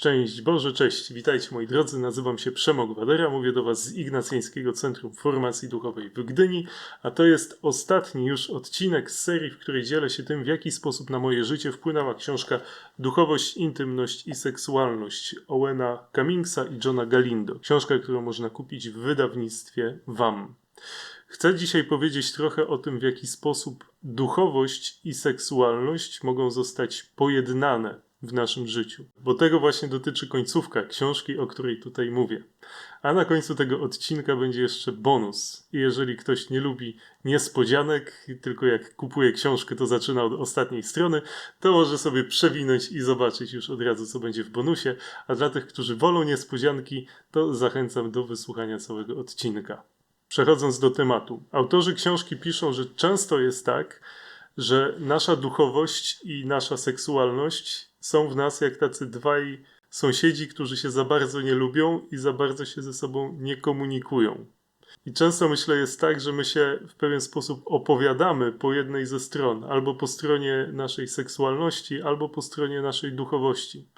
Szczęść Boże, cześć, witajcie moi drodzy, nazywam się Przemok Wadera, mówię do Was z Ignacjańskiego Centrum Formacji Duchowej w Gdyni, a to jest ostatni już odcinek z serii, w której dzielę się tym, w jaki sposób na moje życie wpłynęła książka Duchowość, Intymność i Seksualność Owena Cummingsa i Johna Galindo. Książka, którą można kupić w wydawnictwie WAM. Chcę dzisiaj powiedzieć trochę o tym, w jaki sposób duchowość i seksualność mogą zostać pojednane w naszym życiu. Bo tego właśnie dotyczy końcówka książki, o której tutaj mówię. A na końcu tego odcinka będzie jeszcze bonus. I jeżeli ktoś nie lubi niespodzianek, tylko jak kupuje książkę, to zaczyna od ostatniej strony, to może sobie przewinąć i zobaczyć już od razu, co będzie w bonusie. A dla tych, którzy wolą niespodzianki, to zachęcam do wysłuchania całego odcinka. Przechodząc do tematu. Autorzy książki piszą, że często jest tak, że nasza duchowość i nasza seksualność są w nas jak tacy dwaj sąsiedzi, którzy się za bardzo nie lubią i za bardzo się ze sobą nie komunikują. I często myślę jest tak, że my się w pewien sposób opowiadamy po jednej ze stron, albo po stronie naszej seksualności, albo po stronie naszej duchowości.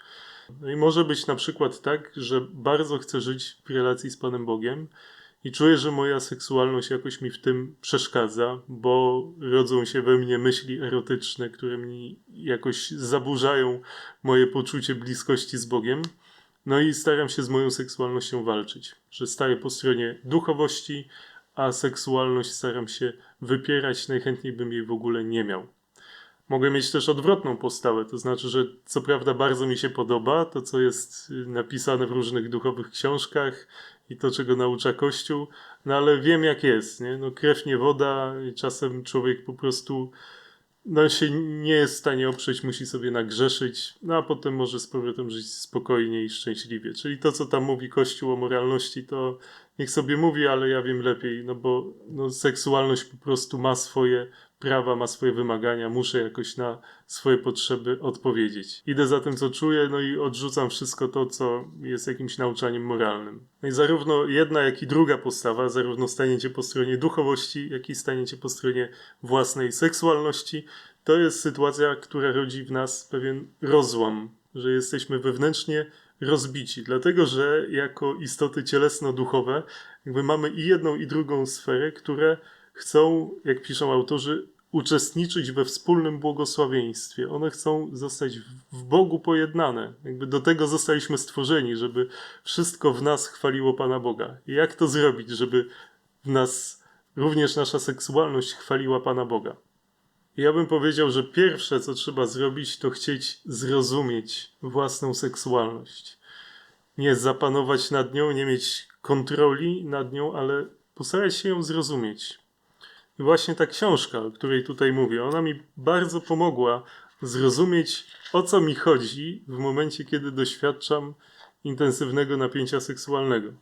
No i może być na przykład tak, że bardzo chcę żyć w relacji z Panem Bogiem, i czuję, że moja seksualność jakoś mi w tym przeszkadza, bo rodzą się we mnie myśli erotyczne, które mi jakoś zaburzają moje poczucie bliskości z Bogiem. No i staram się z moją seksualnością walczyć, że staję po stronie duchowości, a seksualność staram się wypierać, najchętniej bym jej w ogóle nie miał. Mogę mieć też odwrotną postawę, to znaczy, że co prawda bardzo mi się podoba to, co jest napisane w różnych duchowych książkach, i to, czego naucza Kościół, no ale wiem jak jest, nie? No krew nie woda i czasem człowiek po prostu no się nie jest w stanie oprzeć, musi sobie nagrzeszyć, no a potem może z powrotem żyć spokojnie i szczęśliwie. Czyli to, co tam mówi Kościół o moralności, to niech sobie mówi, ale ja wiem lepiej, no bo no, seksualność po prostu ma swoje prawa, ma swoje wymagania, muszę jakoś na swoje potrzeby odpowiedzieć. Idę za tym, co czuję, no i odrzucam wszystko to, co jest jakimś nauczaniem moralnym. No i zarówno jedna, jak i druga postawa, zarówno staniecie po stronie duchowości, jak i staniecie po stronie własnej seksualności, to jest sytuacja, która rodzi w nas pewien rozłam, że jesteśmy wewnętrznie rozbici, dlatego że jako istoty cielesno-duchowe jakby mamy i jedną i drugą sferę, które chcą, jak piszą autorzy, uczestniczyć we wspólnym błogosławieństwie. One chcą zostać w Bogu pojednane. Jakby do tego zostaliśmy stworzeni, żeby wszystko w nas chwaliło Pana Boga. I jak to zrobić, żeby w nas również nasza seksualność chwaliła Pana Boga? Ja bym powiedział, że pierwsze, co trzeba zrobić, to chcieć zrozumieć własną seksualność. Nie zapanować nad nią, nie mieć kontroli nad nią, ale postarać się ją zrozumieć. Właśnie ta książka, o której tutaj mówię, ona mi bardzo pomogła zrozumieć, o co mi chodzi w momencie, kiedy doświadczam intensywnego napięcia seksualnego.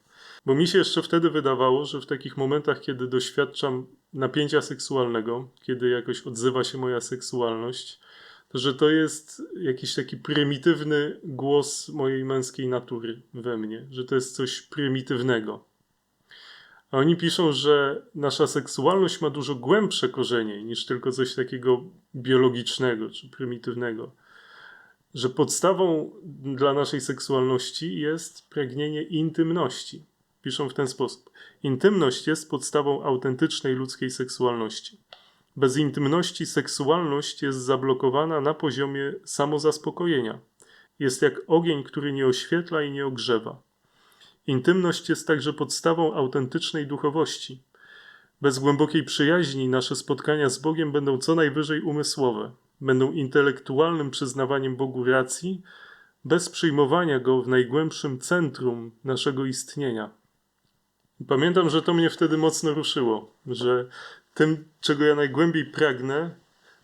Bo mi się jeszcze wtedy wydawało, że w takich momentach, kiedy doświadczam napięcia seksualnego, kiedy jakoś odzywa się moja seksualność, to że to jest jakiś taki prymitywny głos mojej męskiej natury we mnie, że to jest coś prymitywnego. A oni piszą, że nasza seksualność ma dużo głębsze korzenie niż tylko coś takiego biologicznego czy prymitywnego. Że podstawą dla naszej seksualności jest pragnienie intymności. Piszą w ten sposób. Intymność jest podstawą autentycznej ludzkiej seksualności. Bez intymności seksualność jest zablokowana na poziomie samozaspokojenia. Jest jak ogień, który nie oświetla i nie ogrzewa. Intymność jest także podstawą autentycznej duchowości. Bez głębokiej przyjaźni nasze spotkania z Bogiem będą co najwyżej umysłowe, będą intelektualnym przyznawaniem Bogu racji, bez przyjmowania Go w najgłębszym centrum naszego istnienia. Pamiętam, że to mnie wtedy mocno ruszyło, że tym, czego ja najgłębiej pragnę,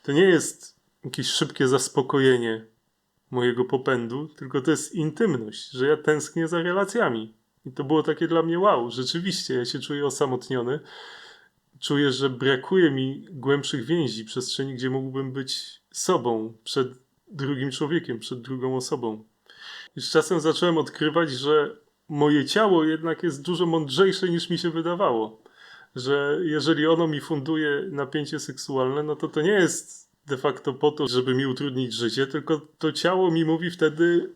to nie jest jakieś szybkie zaspokojenie mojego popędu, tylko to jest intymność, że ja tęsknię za relacjami. I to było takie dla mnie wow, rzeczywiście, ja się czuję osamotniony. Czuję, że brakuje mi głębszych więzi, przestrzeni, gdzie mógłbym być sobą przed drugim człowiekiem, przed drugą osobą. I z czasem zacząłem odkrywać, że moje ciało jednak jest dużo mądrzejsze niż mi się wydawało. Że jeżeli ono mi funduje napięcie seksualne, no to to nie jest de facto po to, żeby mi utrudnić życie, tylko to ciało mi mówi wtedy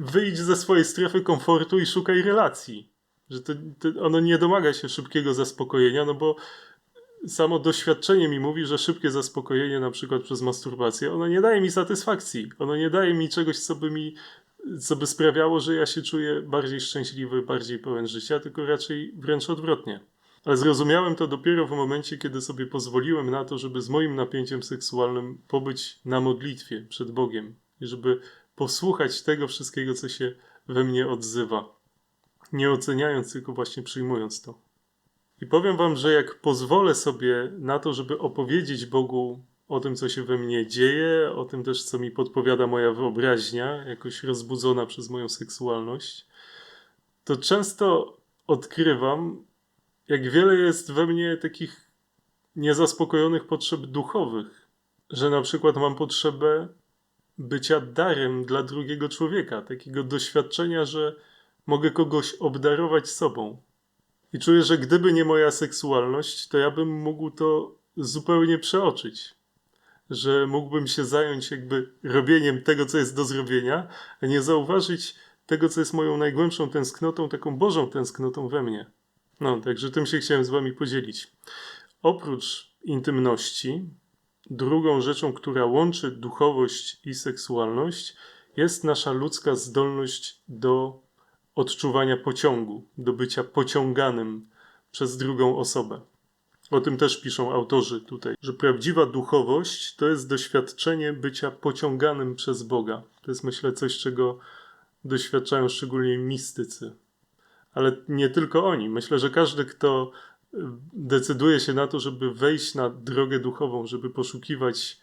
wyjdź ze swojej strefy komfortu i szukaj relacji. Że to, to ono nie domaga się szybkiego zaspokojenia, no bo samo doświadczenie mi mówi, że szybkie zaspokojenie, na przykład przez masturbację, ono nie daje mi satysfakcji. Ono nie daje mi czegoś, co by mi, co by sprawiało, że ja się czuję bardziej szczęśliwy, bardziej pełen życia, tylko raczej wręcz odwrotnie. Ale zrozumiałem to dopiero w momencie, kiedy sobie pozwoliłem na to, żeby z moim napięciem seksualnym pobyć na modlitwie przed Bogiem i żeby posłuchać tego wszystkiego, co się we mnie odzywa, nie oceniając, tylko właśnie przyjmując to. I powiem Wam, że jak pozwolę sobie na to, żeby opowiedzieć Bogu o tym, co się we mnie dzieje, o tym też, co mi podpowiada moja wyobraźnia, jakoś rozbudzona przez moją seksualność, to często odkrywam, jak wiele jest we mnie takich niezaspokojonych potrzeb duchowych, że na przykład mam potrzebę bycia darem dla drugiego człowieka, takiego doświadczenia, że mogę kogoś obdarować sobą. I czuję, że gdyby nie moja seksualność, to ja bym mógł to zupełnie przeoczyć. Że mógłbym się zająć jakby robieniem tego, co jest do zrobienia, a nie zauważyć tego, co jest moją najgłębszą tęsknotą, taką Bożą tęsknotą we mnie. No, także tym się chciałem z Wami podzielić. Oprócz intymności, drugą rzeczą, która łączy duchowość i seksualność, jest nasza ludzka zdolność do odczuwania pociągu, do bycia pociąganym przez drugą osobę. O tym też piszą autorzy tutaj, że prawdziwa duchowość to jest doświadczenie bycia pociąganym przez Boga. To jest, myślę, coś, czego doświadczają szczególnie mistycy. Ale nie tylko oni. Myślę, że każdy, kto decyduje się na to, żeby wejść na drogę duchową, żeby poszukiwać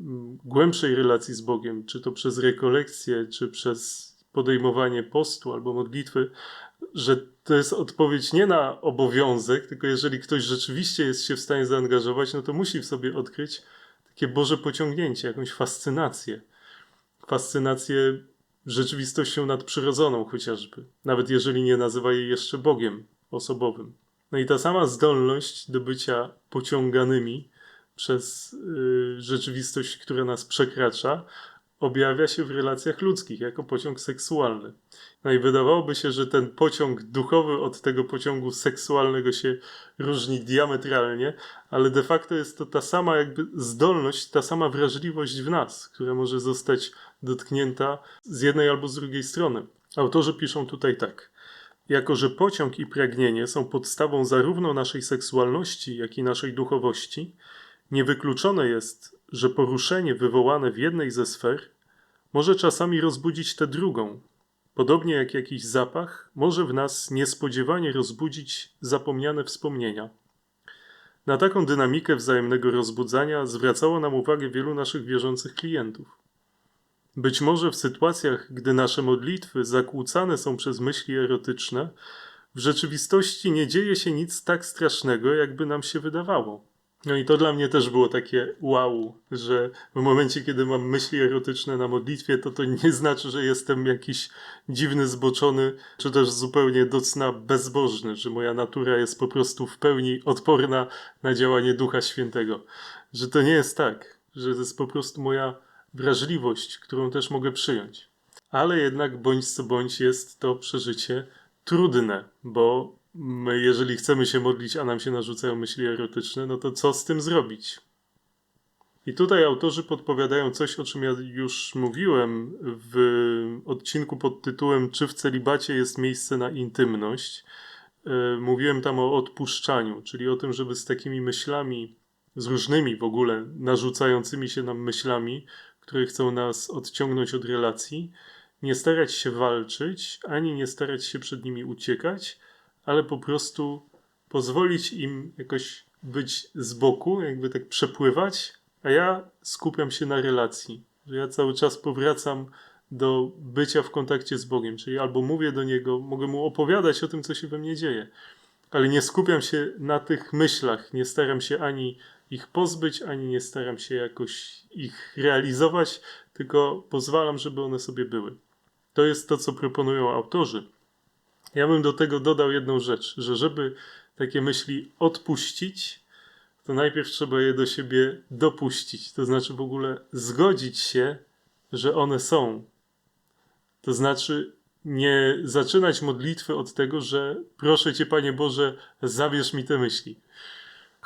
mm, głębszej relacji z Bogiem, czy to przez rekolekcję, czy przez podejmowanie postu albo modlitwy, że to jest odpowiedź nie na obowiązek, tylko jeżeli ktoś rzeczywiście jest się w stanie zaangażować, no to musi w sobie odkryć takie Boże pociągnięcie, jakąś fascynację. Fascynację rzeczywistością nadprzyrodzoną chociażby, nawet jeżeli nie nazywa jej jeszcze Bogiem osobowym. No i ta sama zdolność do bycia pociąganymi przez y, rzeczywistość, która nas przekracza, objawia się w relacjach ludzkich jako pociąg seksualny. No i wydawałoby się, że ten pociąg duchowy od tego pociągu seksualnego się różni diametralnie, ale de facto jest to ta sama jakby zdolność, ta sama wrażliwość w nas, która może zostać dotknięta z jednej albo z drugiej strony. Autorzy piszą tutaj tak. Jako, że pociąg i pragnienie są podstawą zarówno naszej seksualności, jak i naszej duchowości, niewykluczone jest, że poruszenie wywołane w jednej ze sfer może czasami rozbudzić tę drugą, podobnie jak jakiś zapach może w nas niespodziewanie rozbudzić zapomniane wspomnienia. Na taką dynamikę wzajemnego rozbudzania zwracało nam uwagę wielu naszych wierzących klientów. Być może w sytuacjach, gdy nasze modlitwy zakłócane są przez myśli erotyczne, w rzeczywistości nie dzieje się nic tak strasznego, jakby nam się wydawało. No i to dla mnie też było takie wow, że w momencie, kiedy mam myśli erotyczne na modlitwie, to to nie znaczy, że jestem jakiś dziwny, zboczony, czy też zupełnie do cna bezbożny, że moja natura jest po prostu w pełni odporna na działanie Ducha Świętego. Że to nie jest tak, że to jest po prostu moja wrażliwość, którą też mogę przyjąć. Ale jednak bądź co bądź jest to przeżycie trudne, bo my, jeżeli chcemy się modlić, a nam się narzucają myśli erotyczne, no to co z tym zrobić? I tutaj autorzy podpowiadają coś, o czym ja już mówiłem w odcinku pod tytułem Czy w celibacie jest miejsce na intymność? E, mówiłem tam o odpuszczaniu, czyli o tym, żeby z takimi myślami, z różnymi w ogóle narzucającymi się nam myślami, które chcą nas odciągnąć od relacji, nie starać się walczyć, ani nie starać się przed nimi uciekać, ale po prostu pozwolić im jakoś być z boku, jakby tak przepływać, a ja skupiam się na relacji, że ja cały czas powracam do bycia w kontakcie z Bogiem, czyli albo mówię do Niego, mogę Mu opowiadać o tym, co się we mnie dzieje, ale nie skupiam się na tych myślach, nie staram się ani ich pozbyć, ani nie staram się jakoś ich realizować, tylko pozwalam, żeby one sobie były. To jest to, co proponują autorzy. Ja bym do tego dodał jedną rzecz, że żeby takie myśli odpuścić, to najpierw trzeba je do siebie dopuścić, to znaczy w ogóle zgodzić się, że one są. To znaczy nie zaczynać modlitwy od tego, że proszę Cię, Panie Boże, zabierz mi te myśli.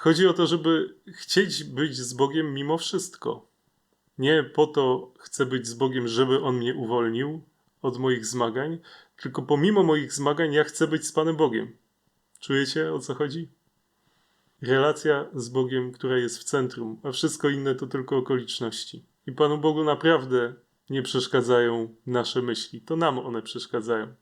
Chodzi o to, żeby chcieć być z Bogiem mimo wszystko. Nie po to chcę być z Bogiem, żeby On mnie uwolnił od moich zmagań, tylko pomimo moich zmagań ja chcę być z Panem Bogiem. Czujecie o co chodzi? Relacja z Bogiem, która jest w centrum, a wszystko inne to tylko okoliczności. I Panu Bogu naprawdę nie przeszkadzają nasze myśli, to nam one przeszkadzają.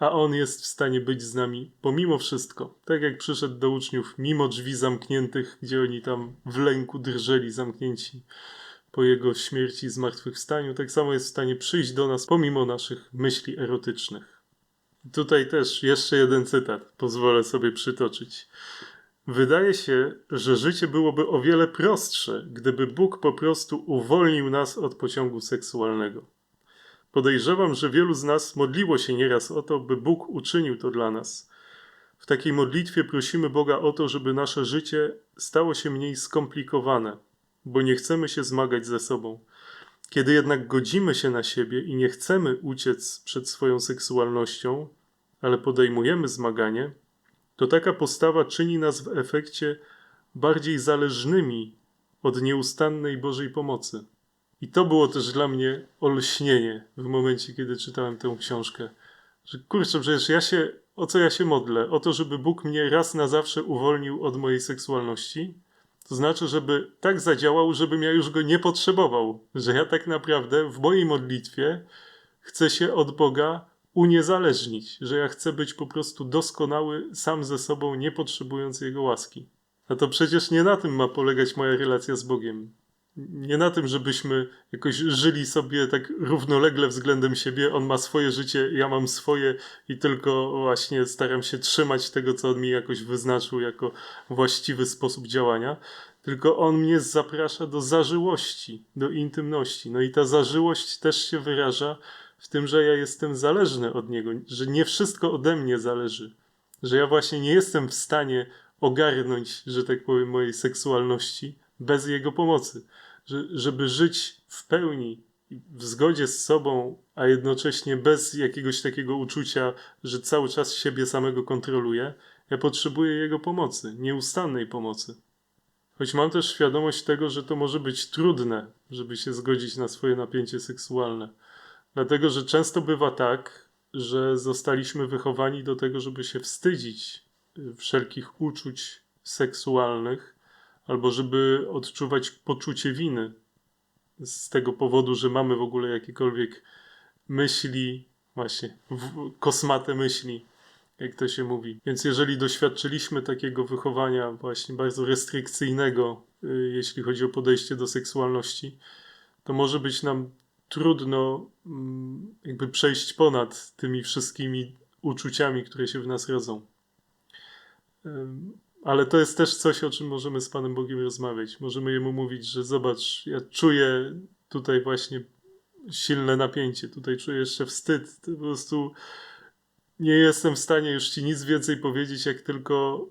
A On jest w stanie być z nami pomimo wszystko. Tak jak przyszedł do uczniów, mimo drzwi zamkniętych, gdzie oni tam w lęku drżeli, zamknięci po Jego śmierci i zmartwychwstaniu, tak samo jest w stanie przyjść do nas pomimo naszych myśli erotycznych. Tutaj też jeszcze jeden cytat pozwolę sobie przytoczyć. Wydaje się, że życie byłoby o wiele prostsze, gdyby Bóg po prostu uwolnił nas od pociągu seksualnego. Podejrzewam, że wielu z nas modliło się nieraz o to, by Bóg uczynił to dla nas. W takiej modlitwie prosimy Boga o to, żeby nasze życie stało się mniej skomplikowane, bo nie chcemy się zmagać ze sobą. Kiedy jednak godzimy się na siebie i nie chcemy uciec przed swoją seksualnością, ale podejmujemy zmaganie, to taka postawa czyni nas w efekcie bardziej zależnymi od nieustannej Bożej pomocy. I to było też dla mnie olśnienie w momencie, kiedy czytałem tę książkę. Że kurczę, przecież ja się, o co ja się modlę? O to, żeby Bóg mnie raz na zawsze uwolnił od mojej seksualności. To znaczy, żeby tak zadziałał, żebym ja już go nie potrzebował. Że ja tak naprawdę w mojej modlitwie chcę się od Boga uniezależnić, że ja chcę być po prostu doskonały sam ze sobą, nie potrzebując Jego łaski. A to przecież nie na tym ma polegać moja relacja z Bogiem. Nie na tym, żebyśmy jakoś żyli sobie tak równolegle względem siebie. On ma swoje życie, ja mam swoje i tylko właśnie staram się trzymać tego, co on mi jakoś wyznaczył jako właściwy sposób działania. Tylko on mnie zaprasza do zażyłości, do intymności. No i ta zażyłość też się wyraża w tym, że ja jestem zależny od niego, że nie wszystko ode mnie zależy, że ja właśnie nie jestem w stanie ogarnąć, że tak powiem, mojej seksualności bez jego pomocy. Że, żeby żyć w pełni, w zgodzie z sobą, a jednocześnie bez jakiegoś takiego uczucia, że cały czas siebie samego kontroluję, ja potrzebuję jego pomocy, nieustannej pomocy. Choć mam też świadomość tego, że to może być trudne, żeby się zgodzić na swoje napięcie seksualne. Dlatego, że często bywa tak, że zostaliśmy wychowani do tego, żeby się wstydzić wszelkich uczuć seksualnych, albo żeby odczuwać poczucie winy z tego powodu, że mamy w ogóle jakiekolwiek myśli, właśnie kosmate myśli, jak to się mówi. Więc jeżeli doświadczyliśmy takiego wychowania właśnie bardzo restrykcyjnego, y, jeśli chodzi o podejście do seksualności, to może być nam trudno mm, jakby przejść ponad tymi wszystkimi uczuciami, które się w nas rodzą. Ale to jest też coś, o czym możemy z Panem Bogiem rozmawiać. Możemy Jemu mówić, że zobacz, ja czuję tutaj właśnie silne napięcie, tutaj czuję jeszcze wstyd. Po prostu nie jestem w stanie już Ci nic więcej powiedzieć, jak tylko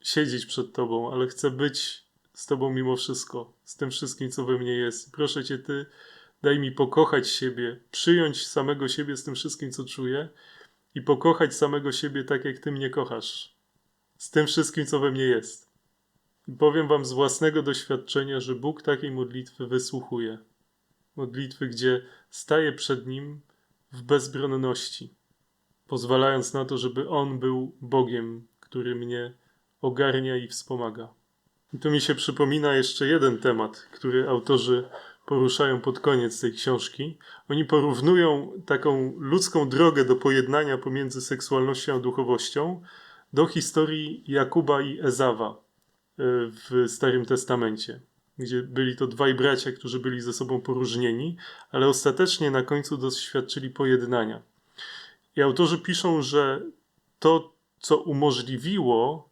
siedzieć przed Tobą, ale chcę być z Tobą mimo wszystko, z tym wszystkim, co we mnie jest. Proszę Cię, Ty Daj mi pokochać siebie, przyjąć samego siebie z tym wszystkim, co czuję i pokochać samego siebie tak, jak Ty mnie kochasz. Z tym wszystkim, co we mnie jest. I powiem Wam z własnego doświadczenia, że Bóg takiej modlitwy wysłuchuje. Modlitwy, gdzie staję przed Nim w bezbronności, pozwalając na to, żeby On był Bogiem, który mnie ogarnia i wspomaga. I tu mi się przypomina jeszcze jeden temat, który autorzy poruszają pod koniec tej książki. Oni porównują taką ludzką drogę do pojednania pomiędzy seksualnością a duchowością do historii Jakuba i Ezawa e, w Starym Testamencie, gdzie byli to dwaj bracia, którzy byli ze sobą poróżnieni, ale ostatecznie na końcu doświadczyli pojednania. I autorzy piszą, że to, co umożliwiło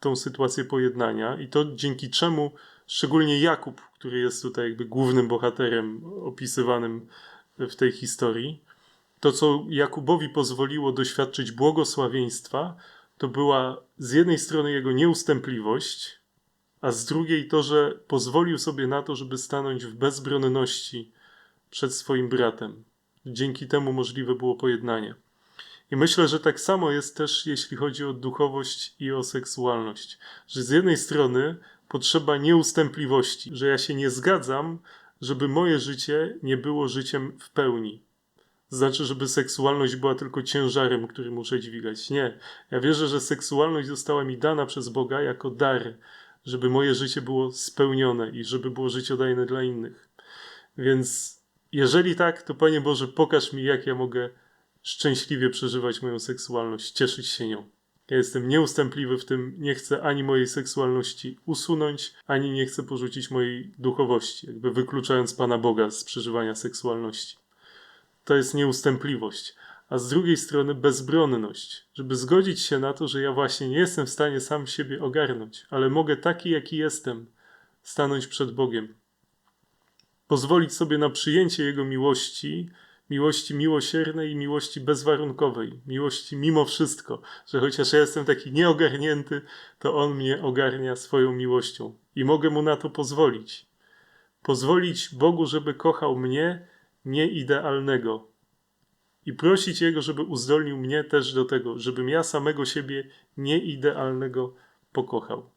tą sytuację pojednania i to dzięki czemu szczególnie Jakub, który jest tutaj jakby głównym bohaterem opisywanym w tej historii, to co Jakubowi pozwoliło doświadczyć błogosławieństwa, to była z jednej strony jego nieustępliwość, a z drugiej to, że pozwolił sobie na to, żeby stanąć w bezbronności przed swoim bratem. Dzięki temu możliwe było pojednanie. I myślę, że tak samo jest też, jeśli chodzi o duchowość i o seksualność. Że z jednej strony potrzeba nieustępliwości, że ja się nie zgadzam, żeby moje życie nie było życiem w pełni. Znaczy, żeby seksualność była tylko ciężarem, który muszę dźwigać. Nie. Ja wierzę, że seksualność została mi dana przez Boga jako dar, żeby moje życie było spełnione i żeby było życiodajne dla innych. Więc jeżeli tak, to Panie Boże, pokaż mi, jak ja mogę szczęśliwie przeżywać moją seksualność, cieszyć się nią. Ja jestem nieustępliwy w tym, nie chcę ani mojej seksualności usunąć, ani nie chcę porzucić mojej duchowości, jakby wykluczając Pana Boga z przeżywania seksualności. To jest nieustępliwość. A z drugiej strony bezbronność, żeby zgodzić się na to, że ja właśnie nie jestem w stanie sam siebie ogarnąć, ale mogę taki, jaki jestem, stanąć przed Bogiem. Pozwolić sobie na przyjęcie Jego miłości, miłości miłosiernej i miłości bezwarunkowej, miłości mimo wszystko, że chociaż ja jestem taki nieogarnięty, to On mnie ogarnia swoją miłością i mogę Mu na to pozwolić. Pozwolić Bogu, żeby kochał mnie nieidealnego i prosić Jego, żeby uzdolnił mnie też do tego, żebym ja samego siebie nieidealnego pokochał.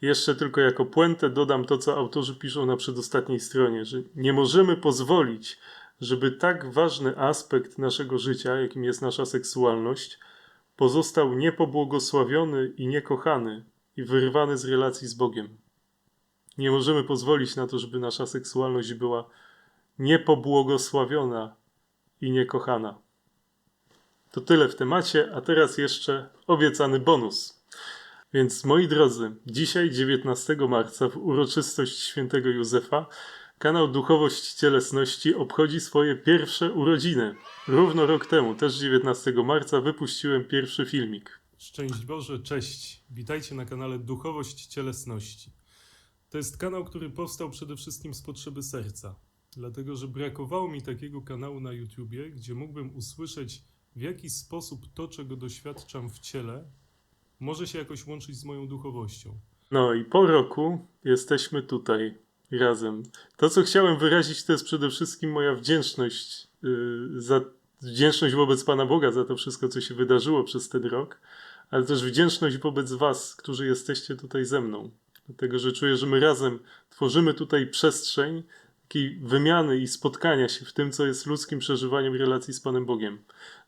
Jeszcze tylko jako puentę dodam to, co autorzy piszą na przedostatniej stronie, że nie możemy pozwolić, żeby tak ważny aspekt naszego życia, jakim jest nasza seksualność, pozostał niepobłogosławiony i niekochany i wyrwany z relacji z Bogiem. Nie możemy pozwolić na to, żeby nasza seksualność była niepobłogosławiona i niekochana. To tyle w temacie, a teraz jeszcze obiecany bonus. Więc moi drodzy, dzisiaj 19 marca w uroczystość świętego Józefa kanał Duchowość Cielesności obchodzi swoje pierwsze urodziny. Równo rok temu, też 19 marca, wypuściłem pierwszy filmik. Szczęść Boże, cześć. Witajcie na kanale Duchowość Cielesności. To jest kanał, który powstał przede wszystkim z potrzeby serca. Dlatego, że brakowało mi takiego kanału na YouTubie, gdzie mógłbym usłyszeć, w jaki sposób to, czego doświadczam w ciele, może się jakoś łączyć z moją duchowością. No i po roku jesteśmy tutaj razem. To, co chciałem wyrazić, to jest przede wszystkim moja wdzięczność yy, za wdzięczność wobec Pana Boga za to wszystko, co się wydarzyło przez ten rok, ale też wdzięczność wobec Was, którzy jesteście tutaj ze mną. Dlatego, że czuję, że my razem tworzymy tutaj przestrzeń takiej wymiany i spotkania się w tym, co jest ludzkim przeżywaniem relacji z Panem Bogiem.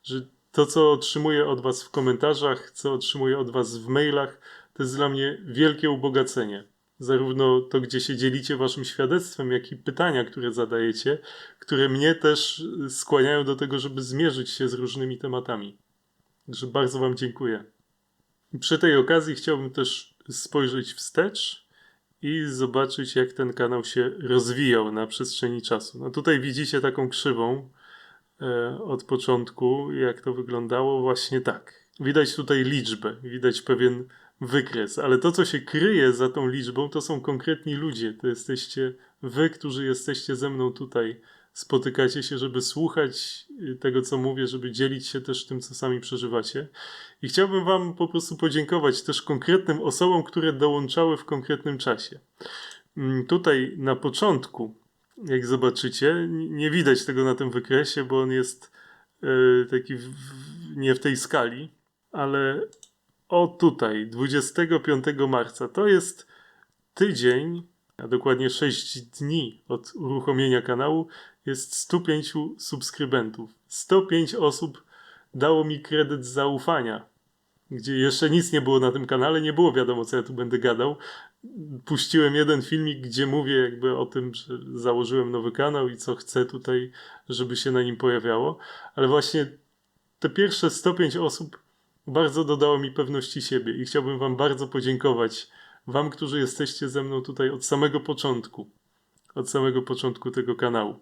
Że to, co otrzymuję od Was w komentarzach, co otrzymuję od Was w mailach, to jest dla mnie wielkie ubogacenie. Zarówno to, gdzie się dzielicie Waszym świadectwem, jak i pytania, które zadajecie, które mnie też skłaniają do tego, żeby zmierzyć się z różnymi tematami. Także bardzo Wam dziękuję. Przy tej okazji chciałbym też spojrzeć wstecz i zobaczyć, jak ten kanał się rozwijał na przestrzeni czasu. No tutaj widzicie taką krzywą e, od początku, jak to wyglądało, właśnie tak. Widać tutaj liczbę, widać pewien wykres, ale to, co się kryje za tą liczbą, to są konkretni ludzie. To jesteście wy, którzy jesteście ze mną tutaj. Spotykacie się, żeby słuchać y, tego, co mówię, żeby dzielić się też tym, co sami przeżywacie. I chciałbym Wam po prostu podziękować też konkretnym osobom, które dołączały w konkretnym czasie. Mm, Tutaj na początku, jak zobaczycie, nie widać tego na tym wykresie, bo on jest e, taki w, nie w tej skali, ale o tutaj, 25 marca, to jest tydzień, a dokładnie 6 dni od uruchomienia kanału, jest 105 subskrybentów. 105 osób dało mi kredyt zaufania, gdzie jeszcze nic nie było na tym kanale, nie było wiadomo, co ja tu będę gadał. Puściłem jeden filmik, gdzie mówię jakby o tym, że założyłem nowy kanał i co chcę tutaj, żeby się na nim pojawiało, ale właśnie te pierwsze 105 osób bardzo dodało mi pewności siebie i chciałbym Wam bardzo podziękować. Wam, którzy jesteście ze mną tutaj od samego początku. Od samego początku tego kanału.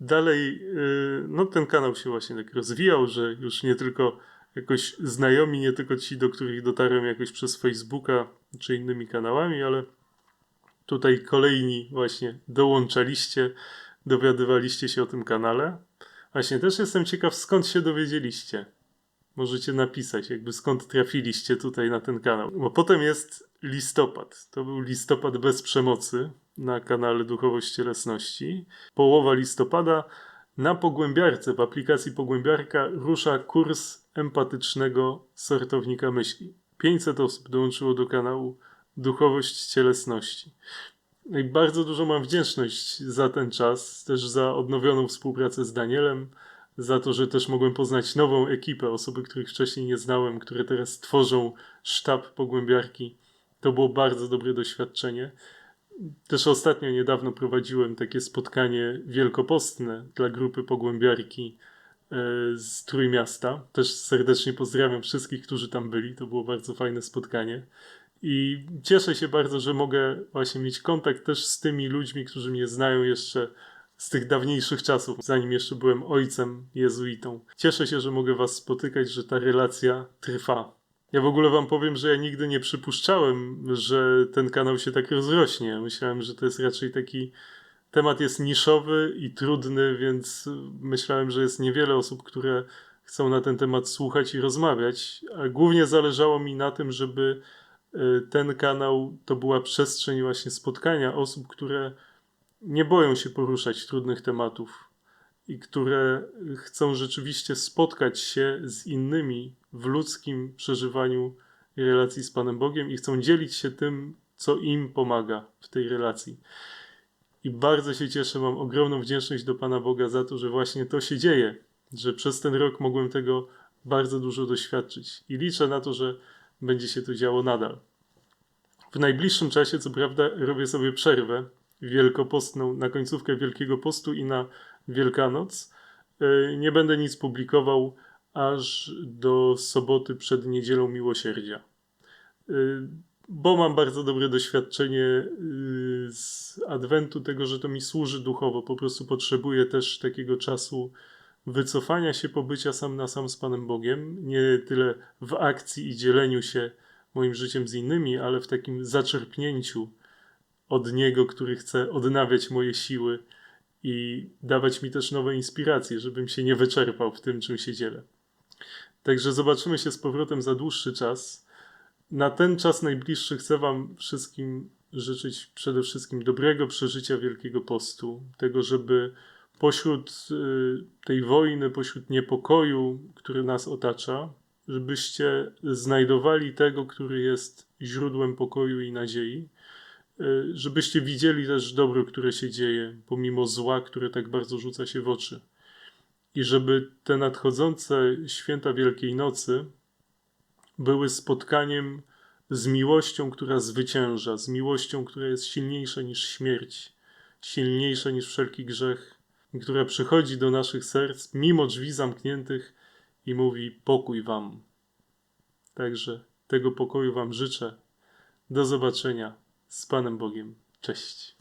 Dalej, yy, no ten kanał się właśnie tak rozwijał, że już nie tylko jakoś znajomi, nie tylko ci, do których dotarłem jakoś przez Facebooka czy innymi kanałami, ale tutaj kolejni właśnie dołączaliście, dowiadywaliście się o tym kanale. Właśnie też jestem ciekaw, skąd się dowiedzieliście możecie napisać, jakby skąd trafiliście tutaj na ten kanał. Bo potem jest listopad. To był listopad bez przemocy na kanale Duchowość Cielesności. Połowa listopada Na pogłębiarce w aplikacji Pogłębiarka rusza kurs empatycznego sortownika myśli. 500 osób dołączyło do kanału Duchowość Cielesności. No i bardzo dużo mam wdzięczność za ten czas, też za odnowioną współpracę z Danielem, za to, że też mogłem poznać nową ekipę, osoby, których wcześniej nie znałem, które teraz tworzą sztab pogłębiarki. To było bardzo dobre doświadczenie. Też ostatnio niedawno prowadziłem takie spotkanie wielkopostne dla grupy pogłębiarki e, z Trójmiasta. Też serdecznie pozdrawiam wszystkich, którzy tam byli. To było bardzo fajne spotkanie. I cieszę się bardzo, że mogę właśnie mieć kontakt też z tymi ludźmi, którzy mnie znają jeszcze z tych dawniejszych czasów, zanim jeszcze byłem ojcem jezuitą. Cieszę się, że mogę Was spotykać, że ta relacja trwa. Ja w ogóle Wam powiem, że ja nigdy nie przypuszczałem, że ten kanał się tak rozrośnie. Myślałem, że to jest raczej taki temat jest niszowy i trudny, więc myślałem, że jest niewiele osób, które chcą na ten temat słuchać i rozmawiać. A głównie zależało mi na tym, żeby y, ten kanał to była przestrzeń właśnie spotkania osób, które nie boją się poruszać trudnych tematów i które chcą rzeczywiście spotkać się z innymi w ludzkim przeżywaniu relacji z Panem Bogiem i chcą dzielić się tym, co im pomaga w tej relacji. I bardzo się cieszę, mam ogromną wdzięczność do Pana Boga za to, że właśnie to się dzieje, że przez ten rok mogłem tego bardzo dużo doświadczyć i liczę na to, że będzie się to działo nadal. W najbliższym czasie, co prawda, robię sobie przerwę wielkopostną na końcówkę Wielkiego Postu i na Wielkanoc. Y, Nie będę nic publikował aż do soboty przed Niedzielą Miłosierdzia. Y, Bo mam bardzo dobre doświadczenie y, z Adwentu, tego, że to mi służy duchowo. Po prostu potrzebuję też takiego czasu wycofania się, pobycia sam na sam z Panem Bogiem. Nie tyle w akcji i dzieleniu się moim życiem z innymi, ale w takim zaczerpnięciu od Niego, który chce odnawiać moje siły i dawać mi też nowe inspiracje, żebym się nie wyczerpał w tym, czym się dzielę. Także zobaczymy się z powrotem za dłuższy czas. Na ten czas najbliższy chcę Wam wszystkim życzyć przede wszystkim dobrego przeżycia Wielkiego Postu, tego, żeby pośród y, tej wojny, pośród niepokoju, który nas otacza, żebyście znajdowali tego, który jest źródłem pokoju i nadziei, żebyście widzieli też dobro, które się dzieje, pomimo zła, które tak bardzo rzuca się w oczy. I żeby te nadchodzące święta Wielkiej Nocy były spotkaniem z miłością, która zwycięża, z miłością, która jest silniejsza niż śmierć, silniejsza niż wszelki grzech, która przychodzi do naszych serc mimo drzwi zamkniętych i mówi: Pokój Wam. Także tego pokoju Wam życzę. Do zobaczenia z Panem Bogiem. Cześć.